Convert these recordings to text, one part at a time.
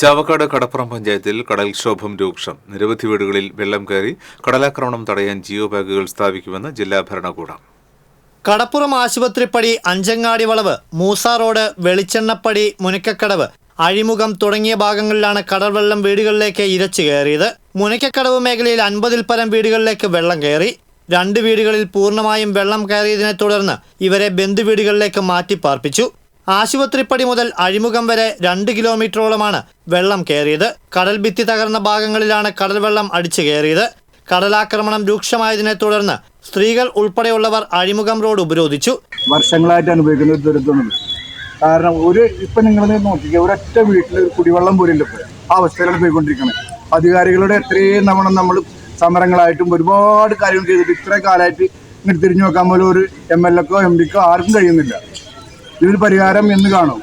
ചാവക്കാട് കടപ്പുറം പഞ്ചായത്തിൽ കടൽക്ഷോഭം രൂക്ഷം. നിരവധി വീടുകളിൽ വെള്ളം കയറി കടലാക്രമണം തടയാൻ ജിയോ ബാഗുകൾ സ്ഥാപിക്കുമെന്ന് ജില്ലാ ഭരണകൂടം. കടപ്പുറം ആശുപത്രിപ്പടി അഞ്ചങ്ങാടി വളവ് മൂസ റോഡ് വെളിച്ചെണ്ണപ്പടി മുനക്കക്കടവ്. അഴിമുഖം തുടങ്ങിയ ഭാഗങ്ങളിലാണ് കടൽവെള്ളം വീടുകളിലേക്ക് ഇരച്ചു കയറിയത്. മുനക്കക്കടവ് മേഖലയിൽ അൻപതിൽ പരം വീടുകളിലേക്ക് വെള്ളം കയറി. രണ്ട് വീടുകളിൽ പൂർണമായും വെള്ളം കയറിയതിനെ തുടർന്ന് ഇവരെ ബന്ധുവീടുകളിലേക്ക് മാറ്റി പാർപ്പിച്ചു ആശുപത്രിപ്പടി മുതൽ അഴിമുഖം വരെ രണ്ട് കിലോമീറ്ററോളമാണ് വെള്ളം കയറിയത്. കടൽ ഭിത്തി തകർന്ന ഭാഗങ്ങളിലാണ് കടൽ വെള്ളം അടിച്ചു കയറിയത്. കടലാക്രമണം രൂക്ഷമായതിനെ തുടർന്ന് സ്ത്രീകൾ ഉൾപ്പെടെയുള്ളവർ അഴിമുഖം റോഡ് ഉപരോധിച്ചു. വർഷങ്ങളായിട്ട് അനുഭവിക്കുന്ന ഒരു ദുരിതമാണ് കാരണം ഒരു ഇപ്പൊ നിങ്ങൾ നോക്കിക്കുക ഒരൊറ്റ വീട്ടിൽ കുടിവെള്ളം പോലില്ല ആ അവസ്ഥയിലാണ് പോയിക്കൊണ്ടിരിക്കുന്നത് അധികാരികളുടെ എത്രയും തവണ നമ്മൾ സമരങ്ങളായിട്ടും ഒരുപാട് കാര്യങ്ങൾ ചെയ്തിട്ട് ഇത്ര കാലമായിട്ട് ഇങ്ങോട്ട് തിരിഞ്ഞു നോക്കാൻ പോലും ഒരു എം എൽ എക്കോ എം പിക്കോ ആർക്കും കഴിയുന്നില്ല. ഇതിന് പരിഹാരം എന്ന് കാണും.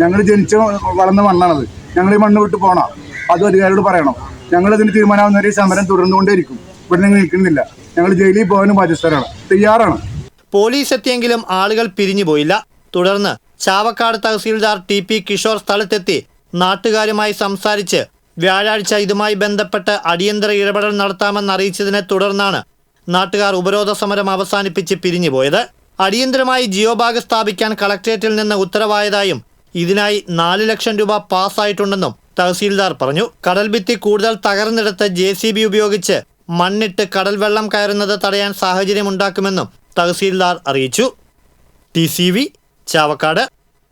ഞങ്ങൾ ജനിച്ച വളർന്ന മണ്ണാണത്. ഞങ്ങൾ ഈ മണ്ണ് വിട്ട് പോകണം അതും അധികാരികളോട് പറയണം. ഞങ്ങൾ ഇതിന് ഒരു സമരം തുടർന്നുകൊണ്ടേയിരിക്കും. ഇവിടെ നിങ്ങൾ നിൽക്കുന്നില്ല. ഞങ്ങൾ ജയിലിൽ പോകാനും ബാധ്യസ്ഥരാണ്. തയ്യാറാണ്. പോലീസ് എത്തിയെങ്കിലും ആളുകൾ പിരിഞ്ഞു പോയില്ല. തുടർന്ന് ചാവക്കാട് തഹസീൽദാർ ടി പി കിഷോർ സ്ഥലത്തെത്തി നാട്ടുകാരുമായി സംസാരിച്ച് വ്യാഴാഴ്ച ഇതുമായി ബന്ധപ്പെട്ട് അടിയന്തര ഇടപെടൽ നടത്താമെന്ന് അറിയിച്ചതിനെ തുടർന്നാണ് നാട്ടുകാർ ഉപരോധ സമരം അവസാനിപ്പിച്ച് പിരിഞ്ഞുപോയത്. അടിയന്തരമായി ജിയോ ബാഗ് സ്ഥാപിക്കാൻ കളക്ട്രേറ്റിൽ നിന്ന് ഉത്തരവായതായും ഇതിനായി നാല് ലക്ഷം രൂപ പാസ്സായിട്ടുണ്ടെന്നും തഹസീൽദാർ പറഞ്ഞു. കടൽഭിത്തി കൂടുതൽ തകർന്നെടുത്ത് ജെ സി ബി ഉപയോഗിച്ച് മണ്ണിട്ട് കടൽ വെള്ളം കയറുന്നത് തടയാൻ സാഹചര്യമുണ്ടാക്കുമെന്നും തഹസീൽദാർ അറിയിച്ചു. T C V Chavakkad.